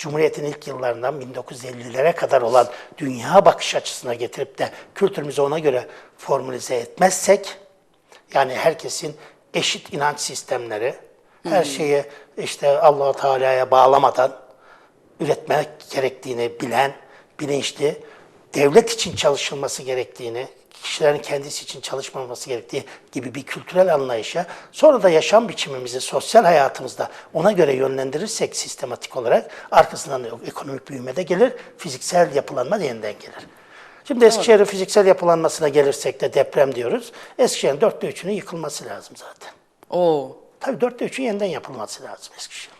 Cumhuriyet'in ilk yıllarından 1950'lere kadar olan dünya bakış açısına getirip de kültürümüzü ona göre formülize etmezsek, yani herkesin eşit inanç sistemleri, her şeyi işte Allah Teala'ya bağlamadan üretmek gerektiğini bilen, bilinçli, devlet için çalışılması gerektiğini, kişilerin kendisi için çalışmaması gerektiği gibi bir kültürel anlayışa, sonra da yaşam biçimimizi sosyal hayatımızda ona göre yönlendirirsek sistematik olarak arkasından ekonomik büyüme de gelir, fiziksel yapılanma yeniden gelir. Şimdi Eskişehir'in fiziksel yapılanmasına gelirsek de deprem diyoruz. Eskişehir'in dörtte üçünün yıkılması lazım zaten. Oo. Tabii dörtte üçün yeniden yapılması lazım Eskişehir.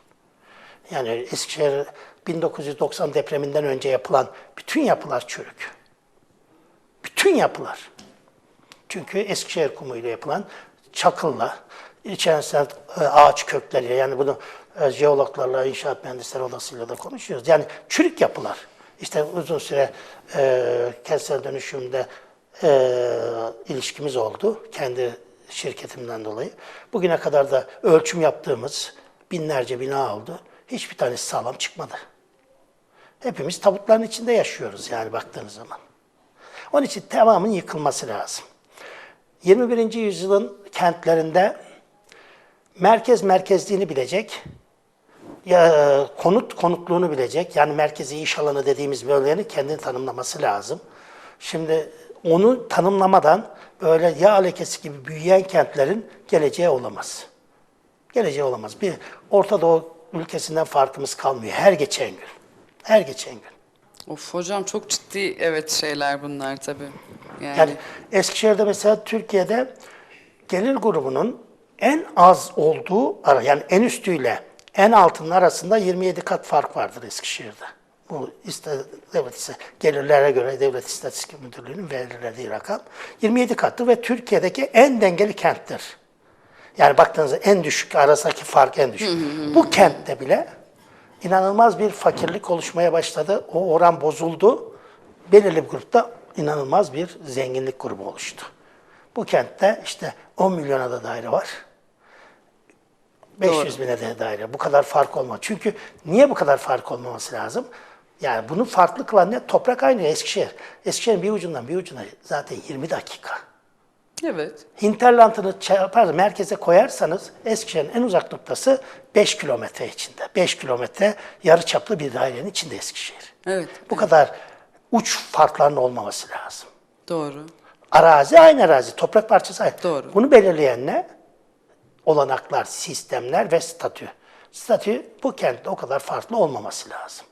Yani Eskişehir 1990 depreminden önce yapılan bütün yapılar çürük. Bütün yapılar. Çünkü Eskişehir kumuyla yapılan çakılla, içerisinde ağaç kökleri, yani bunu e, jeologlarla, inşaat mühendisleri odasıyla da konuşuyoruz. Yani çürük yapılar. İşte uzun süre e, kentsel dönüşümde e, ilişkimiz oldu. Kendi şirketimden dolayı. Bugüne kadar da ölçüm yaptığımız binlerce bina oldu. Hiçbir tanesi sağlam çıkmadı. Hepimiz tabutların içinde yaşıyoruz yani baktığınız zaman. Onun için tamamının yıkılması lazım. 21. yüzyılın kentlerinde merkez merkezliğini bilecek, ya, konut konutluğunu bilecek, yani merkezi iş alanı dediğimiz bölgenin kendini tanımlaması lazım. Şimdi onu tanımlamadan böyle yağ lekesi gibi büyüyen kentlerin geleceği olamaz. Geleceği olamaz. Bir Orta Doğu ülkesinden farkımız kalmıyor her geçen gün. Her geçen gün. Of hocam çok ciddi evet şeyler bunlar tabii. Yani, Yani Eskişehir'de mesela Türkiye'de gelir grubunun en az olduğu ara yani en üstüyle en altının arasında 27 kat fark vardır Eskişehir'de. Bu iste, devlet ise gelirlere göre Devlet İstatistik Müdürlüğü'nün belirlediği rakam 27 kattır ve Türkiye'deki en dengeli kenttir. Yani baktığınızda en düşük arasındaki fark en düşük. Bu kentte bile inanılmaz bir fakirlik oluşmaya başladı. O oran bozuldu. Belirli bir grupta inanılmaz bir zenginlik grubu oluştu. Bu kentte işte 10 milyona da daire var. 500 bine de daire. Bu kadar fark olmaz. Çünkü niye bu kadar fark olmaması lazım? Yani bunu farklı kılan ne? Toprak aynı Eskişehir. Eskişehir'in bir ucundan bir ucuna zaten 20 dakika. evet. Hinterland'ını çarpar, merkeze koyarsanız Eskişehir'in en uzak noktası 5 kilometre içinde. 5 kilometre yarı çaplı bir dairenin içinde Eskişehir. Evet. Bu kadar uç farkların olmaması lazım. Doğru. Arazi aynı arazi, toprak parçası aynı. Doğru. Bunu belirleyen ne? Olanaklar, sistemler ve statü. Statü bu kentte o kadar farklı olmaması lazım.